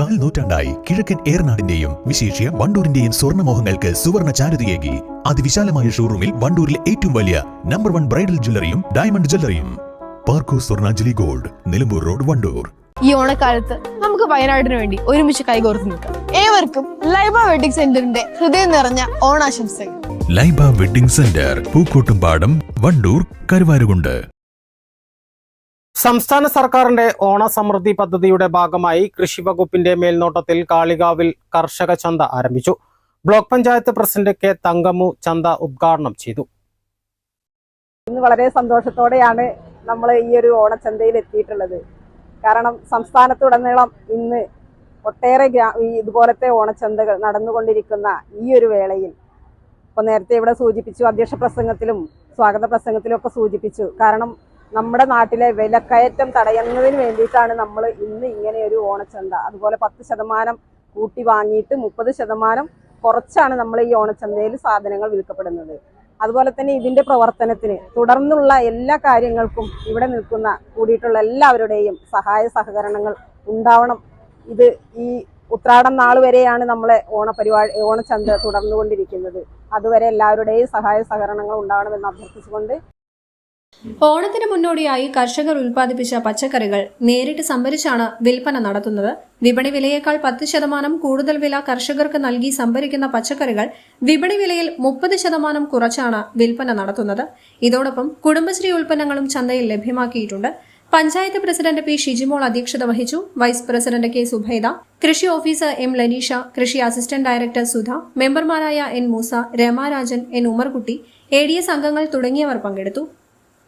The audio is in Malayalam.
കാൽ നൂറ്റാണ്ടായി കിഴക്കൻ ഏറനാടിന്റെയും വിശേഷ്യ വണ്ടൂരിന്റെയും സ്വർണമോഹങ്ങൾക്ക് സുവർണ ചാരുതയേകി. അതിവിശാലമായ ഷോറൂമിൽ വണ്ടൂരിലെ ഏറ്റവും വലിയ നമ്പർ വൺ ബ്രൈഡൽ ജ്വല്ലറിയും ഡയമണ്ട് ജ്വല്ലറിയും പാർക്കോ സ്വർണാഞ്ജലി ഗോൾഡ് നിലമ്പൂർ റോഡ് വണ്ടൂർ. ഈ ഓണക്കാലത്ത് നമുക്ക് വയനാടിന് വേണ്ടി ഒരുമിച്ച് കൈകോർത്ത് നിൽക്കാം. ഏവർക്കും ലൈബ വെഡിങ് സെന്ററിന്റെ ഹൃദയം നിറഞ്ഞ ഓണാശംസകൾ. Laiba wedding centre Pookkottumpadam Wandoor Karuvarakundu. സംസ്ഥാന സർക്കാരിന്റെ ഓണസമൃദ്ധി പദ്ധതിയുടെ ഭാഗമായി കൃഷി വകുപ്പിന്റെ മേൽനോട്ടത്തിൽ കാളികാവിൽ കർഷക ചന്ത ആരംഭിച്ചു. ബ്ലോക്ക് പഞ്ചായത്ത് പ്രസിഡന്റ് കെ തങ്കമു ചന്ത ഉദ്ഘാടനം ചെയ്തു. ഇന്ന് വളരെ സന്തോഷത്തോടെയാണ് നമ്മൾ ഈ ഒരു ഓണച്ചന്തയിൽ എത്തിയിട്ടുള്ളത്. കാരണം സംസ്ഥാനത്തുടനീളം ഇന്ന് ഒട്ടേറെ ഇതുപോലത്തെ ഓണച്ചന്തകൾ നടന്നുകൊണ്ടിരിക്കുന്ന ഈ ഒരു വേളയിൽ ഇപ്പോൾ നേരത്തെ ഇവിടെ സൂചിപ്പിച്ചു അധ്യക്ഷ പ്രസംഗത്തിലും സ്വാഗത പ്രസംഗത്തിലും ഒക്കെ സൂചിപ്പിച്ചു. കാരണം നമ്മുടെ നാട്ടിലെ വിലക്കയറ്റം തടയുന്നതിന് വേണ്ടിയിട്ടാണ് നമ്മൾ ഇന്ന് ഇങ്ങനെ ഒരു ഓണച്ചന്ത. അതുപോലെ പത്ത് ശതമാനം കൂട്ടി വാങ്ങിയിട്ട് മുപ്പത് ശതമാനം കുറച്ചാണ് നമ്മൾ ഈ ഓണച്ചന്തയിൽ സാധനങ്ങൾ വിൽക്കപ്പെടുന്നത്. അതുപോലെ തന്നെ ഇതിന്റെ പ്രവർത്തനത്തിന് തുടർന്നുള്ള എല്ലാ കാര്യങ്ങൾക്കും ഇവിടെ നിൽക്കുന്ന കൂടിയിട്ടുള്ള എല്ലാവരുടെയും സഹായ സഹകരണങ്ങൾ ഉണ്ടാവണം. ഇത് ഈ ഉത്രാടം നാൾ വരെയാണ് നമ്മളെ ഓണപരിപാടി ഓണച്ചന്ത തുടർന്നുകൊണ്ടിരിക്കുന്നത്. അതുവരെ എല്ലാവരുടെയും സഹായ സഹകരണങ്ങൾ ഉണ്ടാവണമെന്ന് അഭ്യർത്ഥിച്ചുകൊണ്ട് ഓണത്തിന് മുന്നോടിയായി കർഷകർ ഉൽപ്പാദിപ്പിച്ച പച്ചക്കറികൾ നേരിട്ട് സംഭരിച്ചാണ് വിൽപ്പന നടത്തുന്നത്. വിപണി വിലയേക്കാൾ പത്ത് ശതമാനം കൂടുതൽ വില കർഷകർക്ക് നൽകി സംഭരിക്കുന്ന പച്ചക്കറികൾ വിപണി വിലയിൽ മുപ്പത് ശതമാനം കുറച്ചാണ് വിൽപ്പന നടത്തുന്നത്. ഇതോടൊപ്പം കുടുംബശ്രീ ഉൽപ്പന്നങ്ങളും ചന്തയിൽ ലഭ്യമാക്കിയിട്ടുണ്ട്. പഞ്ചായത്ത് പ്രസിഡന്റ് പി ഷിജിമോൾ അധ്യക്ഷത വഹിച്ചു. വൈസ് പ്രസിഡന്റ് കെ സുഭൈദ കൃഷി ഓഫീസർ എം ലനീഷ കൃഷി അസിസ്റ്റന്റ് ഡയറക്ടർ സുധ മെമ്പർമാരായ N Moosa Ramarajan N Umarkutty A D S അംഗങ്ങൾ തുടങ്ങിയവർ പങ്കെടുത്തു.